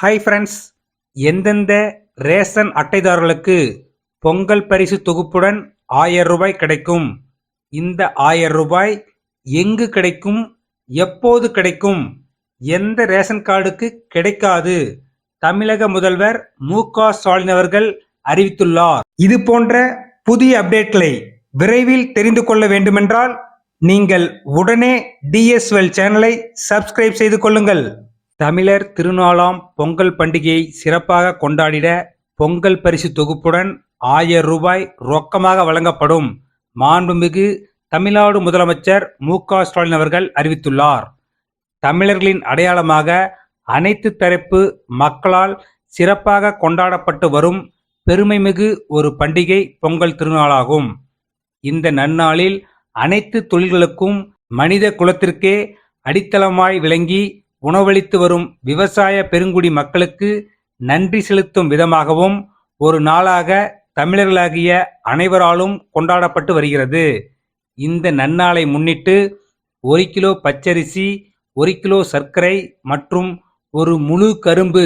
Hi friends எந்தெந்த ration அட்டைதாரர்களுக்கு பொங்கல் பரிசு தொகுப்புடன் ஆயிரம் ரூபாய் கிடைக்கும்? இந்த ஆயிரம் ரூபாய் எங்கு கிடைக்கும்? எப்போது கிடைக்கும்? எந்த ரேஷன் கார்டுக்கு கிடைக்காது? தமிழக முதல்வர் மு க ஸ்டாலின் அவர்கள் அறிவித்துள்ளார். இது போன்ற புதிய அப்டேட்களை விரைவில் தெரிந்து கொள்ள வேண்டுமென்றால் நீங்கள் உடனே டிஎஸ்எல் சேனலை சப்ஸ்கிரைப் செய்து கொள்ளுங்கள். தமிழர் திருநாளாம் பொங்கல் பண்டிகையை சிறப்பாக கொண்டாடிட பொங்கல் பரிசு தொகுப்புடன் ஆயிரம் ரூபாய் ரொக்கமாக வழங்கப்படும் மாண்புமிகு தமிழ்நாடு முதலமைச்சர் மு க ஸ்டாலின் அவர்கள் அறிவித்துள்ளார். தமிழர்களின் அடையாளமாக அனைத்து தரப்பு மக்களால் சிறப்பாக கொண்டாடப்பட்டு வரும் பெருமைமிகு ஒரு பண்டிகை பொங்கல் திருநாளாகும். இந்த நன்னாளில் அனைத்து தொழில்களுக்கும் மனித குலத்திற்கே அடித்தளமாய் விளங்கி உணவளித்து வரும் விவசாய பெருங்குடி மக்களுக்கு நன்றி செலுத்தும் விதமாகவும் ஒரு நாளாக தமிழர்களாகிய அனைவராலும் கொண்டாடப்பட்டு வருகிறது. இந்த நன்னாளை முன்னிட்டு ஒரு கிலோ பச்சரிசி ஒரு கிலோ சர்க்கரை மற்றும் ஒரு முழு கரும்பு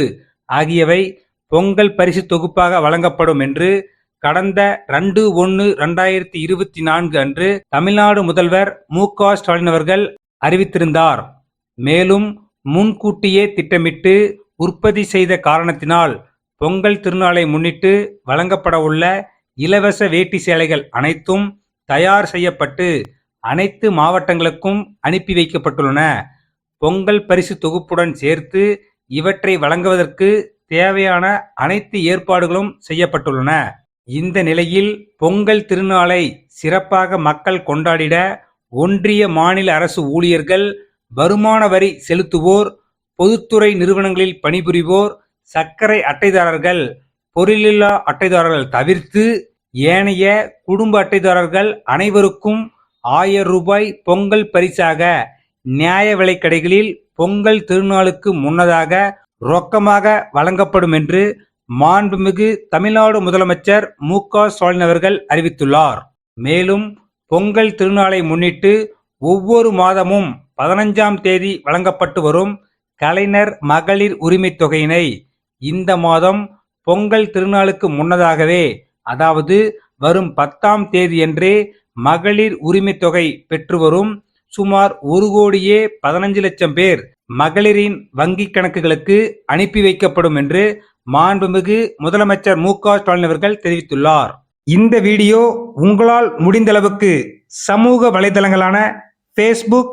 ஆகியவை பொங்கல் பரிசு தொகுப்பாக வழங்கப்படும் என்று கடந்த ரெண்டு ஒன்று ரெண்டாயிரத்தி இருபத்தி நான்கு அன்று தமிழ்நாடு முதல்வர் மு க ஸ்டாலின் அவர்கள் அறிவித்திருந்தார். மேலும் முன்கூட்டியே திட்டமிட்டு உற்பத்தி செய்த காரணத்தினால் பொங்கல் திருநாளை முன்னிட்டு வழங்கப்படவுள்ள இலவச வேட்டி சேலைகள் அனைத்தும் தயார் செய்யப்பட்டு அனைத்து மாவட்டங்களுக்கும் அனுப்பி வைக்கப்பட்டுள்ளன. பொங்கல் பரிசு தொகுப்புடன் சேர்த்து இவற்றை வழங்குவதற்கு தேவையான அனைத்து ஏற்பாடுகளும் செய்யப்பட்டுள்ளன. இந்த நிலையில் பொங்கல் திருநாளை சிறப்பாக மக்கள் கொண்டாடிட ஒன்றிய மாநில அரசு ஊழியர்கள் வருமான வரி செலுத்துவோர் பொதுத்துறை நிறுவனங்களில் பணிபுரிவோர் சர்க்கரை அட்டைதாரர்கள் பொருளில்லா அட்டைதாரர்கள் தவிர்த்து ஏனைய குடும்ப அட்டைதாரர்கள் அனைவருக்கும் ஆயிரம் ரூபாய் பொங்கல் பரிசாக நியாய விலைக்கடைகளில் பொங்கல் திருநாளுக்கு முன்னதாக ரொக்கமாக வழங்கப்படும் என்று மாண்புமிகு தமிழ்நாடு முதலமைச்சர் மு க ஸ்டாலின் அவர்கள் அறிவித்துள்ளார். மேலும் பொங்கல் திருநாளை முன்னிட்டு ஒவ்வொரு மாதமும் பதினஞ்சாம் தேதி வழங்கப்பட்டு வரும் கலைஞர் மகளிர் உரிமைத் தொகையினை இந்த மாதம் பொங்கல் திருநாளுக்கு முன்னதாகவே அதாவது வரும் பத்தாம் தேதியன்றே மகளிர் உரிமைத் தொகை பெற்று வரும் சுமார் ஒரு கோடியே பதினஞ்சு லட்சம் பேர் மகளிரின் வங்கிக் கணக்குகளுக்கு அனுப்பி வைக்கப்படும் என்று மாண்புமிகு முதலமைச்சர் மு க ஸ்டாலின் அவர்கள் தெரிவித்துள்ளார். இந்த வீடியோ உங்களால் முடிந்தளவுக்கு சமூக வலைதளங்களான ஃபேஸ்புக்